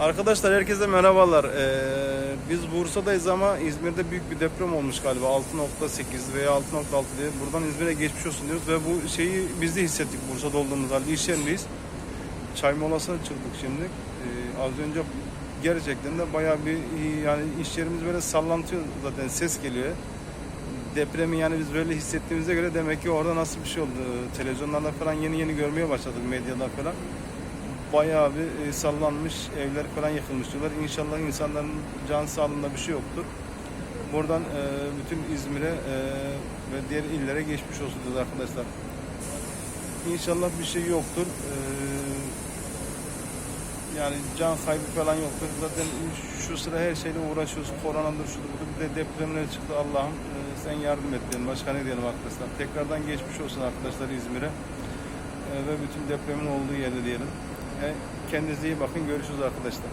Arkadaşlar herkese merhabalar. Ee, biz Bursa'dayız ama İzmir'de büyük bir deprem olmuş galiba 6.8 veya 6.6 diye. Buradan İzmir'e geçmiş olsun diyoruz ve bu şeyi biz de hissettik Bursa'da olduğumuz halde iş yerindeyiz. Çay molasına çıktık şimdi. Ee, az önce gerçekten de bayağı bir yani iş yerimiz böyle sallantıyor zaten ses geliyor. Depremi yani biz böyle hissettiğimize göre demek ki orada nasıl bir şey oldu. Televizyonlarda falan yeni yeni görmeye başladık medyada falan bayağı bir e, sallanmış, evler falan yıkılmış diyorlar. İnşallah insanların can sağlığında bir şey yoktur. Buradan e, bütün İzmir'e e, ve diğer illere geçmiş olsun diyoruz arkadaşlar. İnşallah bir şey yoktur. E, yani can kaybı falan yoktur. Zaten şu sıra her şeyle uğraşıyoruz. Koronadır, şudur, budur. Bir de depremler çıktı. Allah'ım e, sen yardım et diyelim. Başka ne diyelim arkadaşlar. Tekrardan geçmiş olsun arkadaşlar İzmir'e. E, ve bütün depremin olduğu yerde diyelim. Kendinize iyi bakın. Görüşürüz arkadaşlar.